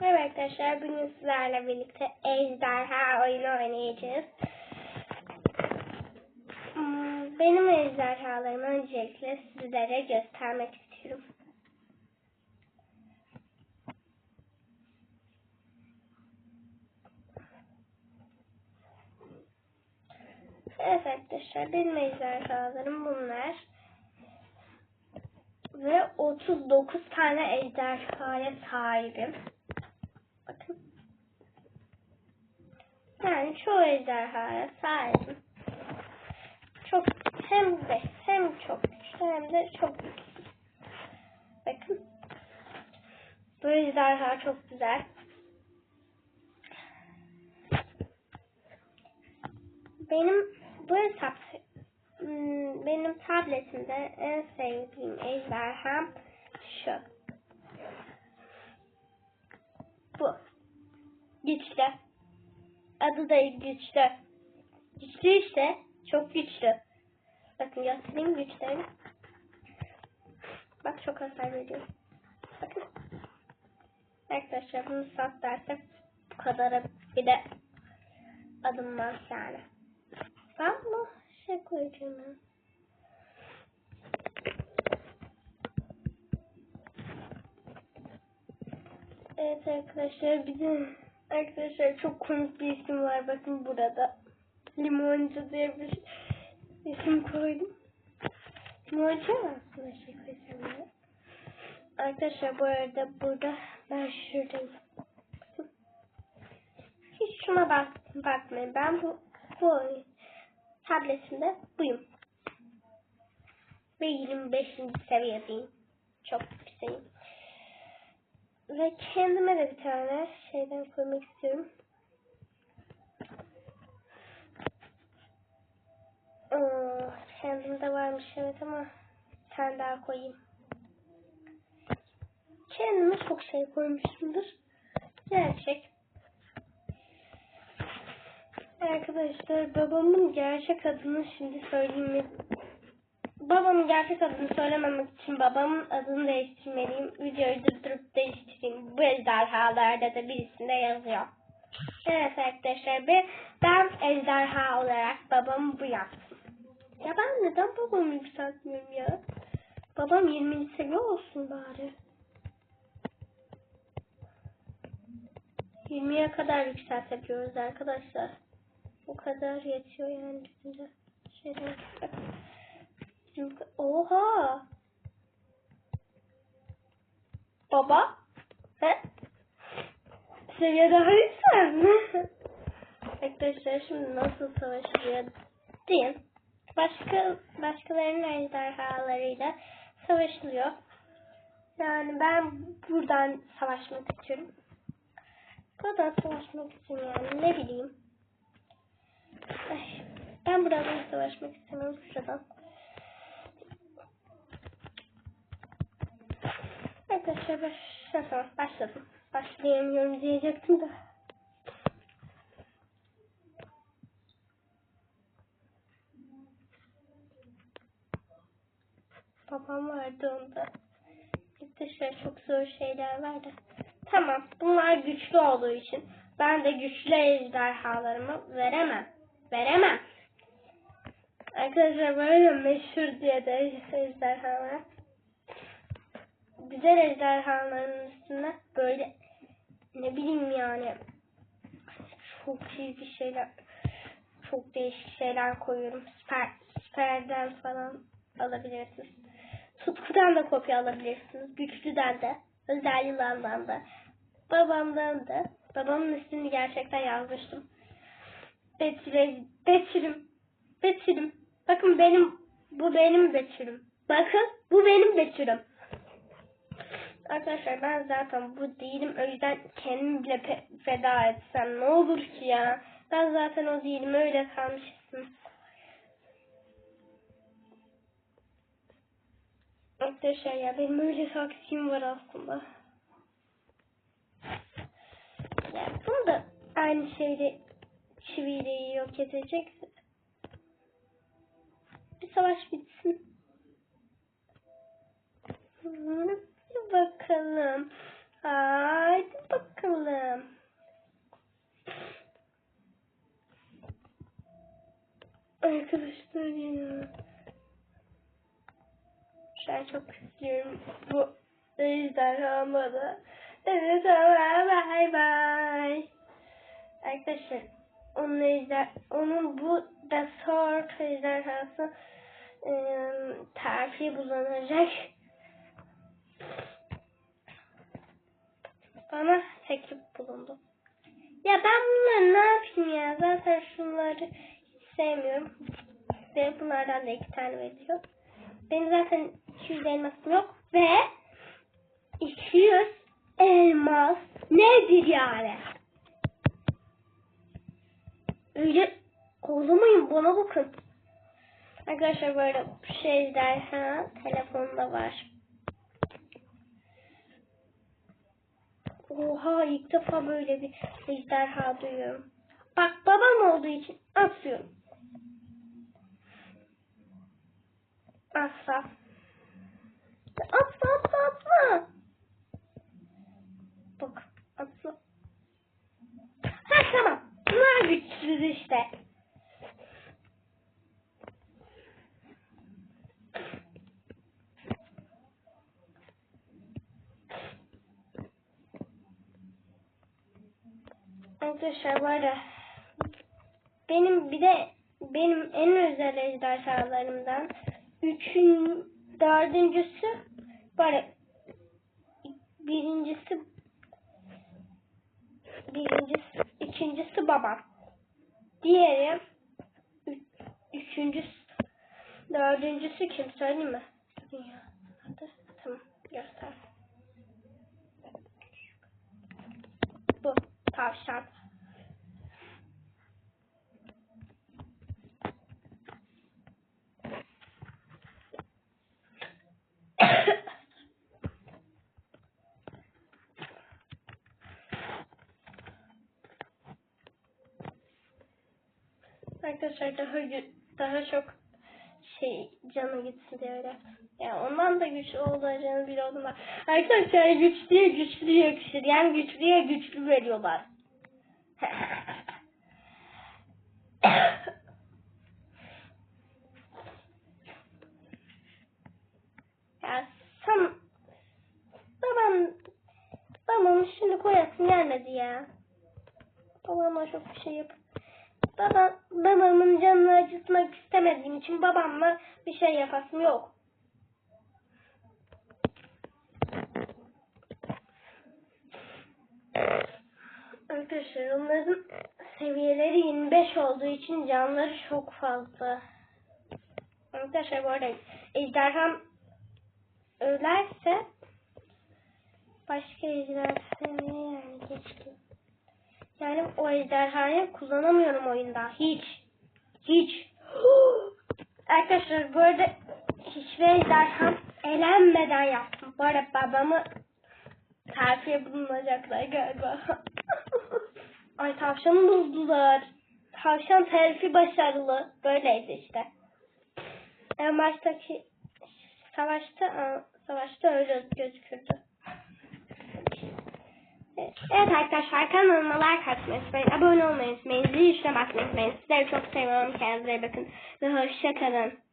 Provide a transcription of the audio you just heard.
Merhaba arkadaşlar. Bugün sizlerle birlikte ejderha oyunu oynayacağız. Hmm, Benim ejderhalarımı öncelikle sizlere göstermek istiyorum. Evet arkadaşlar benim ejderhalarım bunlar. Ve 39 tane ejderhaya sahibim. Bakın. Yani çoğu ejderhaya sahibim. Çok hem de hem çok güçlü hem de çok güçlü. Bakın. Bu ejderha çok güzel. Benim bu hesap hmm, benim tabletimde en sevdiğim ejderham şu. Bu. Güçlü. Adı da güçlü. Güçlü işte. Çok güçlü. Bakın göstereyim güçlerini. Bak çok hasar veriyor. Bakın. Arkadaşlar bunu sat dersek bu kadar bir de adımlar yani. Ben bu şey koyacağım ya. Evet arkadaşlar bizim arkadaşlar çok komik bir isim var bakın burada. Limoncu diye bir isim koydum. Limoncu mu aslında koysam ya. Arkadaşlar bu arada burada ben şuradayım. Hiç şuna bak, bakmayın. Ben bu, bu oyun buyum. Ve 25. seviyedeyim. Çok güzelim. Ve kendime de bir tane şeyden koymak istiyorum. Kendimde varmış evet ama bir tane daha koyayım. Kendime çok şey koymuşumdur. Gerçek. Arkadaşlar babamın gerçek adını şimdi söyleyeyim? Babamın gerçek adını söylememek için babamın adını değiştirmeliyim. Videoyu durdurup değiştireyim. Bu ejderhalarda da birisinde yazıyor. Evet arkadaşlar ben, ben ejderha olarak babamı bu yaptım. Ya ben neden babamı yükseltmiyorum ya? Babam 20. seviye olsun bari. 20'ye kadar yükseltebiliyoruz arkadaşlar. Bu kadar yetiyor yani bizim de şeyden. Bizim, oha! Baba? He? Seviye daha yüksel mi? Arkadaşlar şimdi nasıl savaşılıyor deyin. Başka, başkalarının ejderhalarıyla savaşılıyor. Yani ben buradan savaşmak istiyorum. Buradan savaşmak için yani ne bileyim. Ay, ben buradan savaşmak istemiyorum şuradan. Arkadaşlar başlasam başladım. Başlayamıyorum diyecektim de. Babam vardı onda. Arkadaşlar çok zor şeyler vardı. Tamam bunlar güçlü olduğu için ben de güçlü ejderhalarımı veremem. Veremem. Arkadaşlar böyle meşhur diye de ejderhalar. Güzel ejderhaların üstüne böyle ne bileyim yani çok bir şeyler çok değişik şeyler koyuyorum. Süper, süperden falan alabilirsiniz. Tutkudan da kopya alabilirsiniz. Güçlüden de. Özel yılandan da. Babamdan da. Babamın ismini gerçekten yazmıştım. Betül'e, Betül'üm. Betül'üm. Bakın benim, bu benim Betül'üm. Bakın bu benim Betül'üm. Arkadaşlar ben zaten bu değilim. O yüzden kendimi bile feda etsem ne olur ki ya. Ben zaten o değilim. Öyle kalmış isim. Arkadaşlar ya benim öyle taksim var aslında. Ya bunu da aynı şeyle çiviyle yok edecek. Bir savaş bitsin. Hı, Haydi bakalım. Haydi bakalım. Arkadaşlar ya. Şu an çok istiyorum bu ejderhamı da. Evet tamam bay bay. Arkadaşlar onun, ejder, onun bu da sort ejderhası e, tarifi bulanacak. Bana teklif bulundu. Ya ben bunları ne yapayım ya? Zaten şunları sevmiyorum. Ve bunlardan da iki tane veriyor. Benim zaten 200 elmasım yok. Ve 200 elmas nedir yani? Öyle kozlamayın bana bakın. Arkadaşlar böyle şeyler ha telefonda var. Oha ilk defa böyle bir ejderha duyuyorum. Bak babam olduğu için atıyorum. Asla. Atla atla atla. Bak atla. Ha tamam. Bunlar güçsüz işte. Arkadaşlar var ya benim bir de benim en özel ejderhalarımdan üçün dördüncüsü böyle birincisi birincisi ikincisi babam diğeri üç, üçüncüsü dördüncüsü kim söyleyeyim mi? Ya, hadi, tamam göster. Bu tavşan. Arkadaşlar daha daha çok şey canı gitsin diye öyle. Yani ondan da güçlü olacağını biliyordum. Arkadaşlar güçlüye güçlü yakışır. Yani güçlüye güçlü veriyorlar. ya sen babam babam şimdi koyasın gelmedi ya. Babama çok bir şey yap. Baba, babamın canını acıtmak istemediğim için babamla bir şey yapasım yok. Arkadaşlar onların seviyeleri 25 olduğu için canları çok fazla. Arkadaşlar bu arada ejderham ölerse başka ejderha sevmeye yani geçti. Yani o ejderhayı kullanamıyorum oyunda. Hiç. Hiç. Arkadaşlar bu arada hiçbir ejderham elenmeden yaptım. Bu arada babamı terfiye bulunacaklar galiba. Ay tavşanı buldular. Tavşan terfi başarılı. Böyleydi işte. En baştaki savaşta savaşta öyle gözükürdü. Evet arkadaşlar kanalıma like atmayı unutmayın. Abone olmayı unutmayın. Zil tuşuna basmayı unutmayın. Sizleri çok seviyorum. Kendinize bakın. Ve hoşçakalın.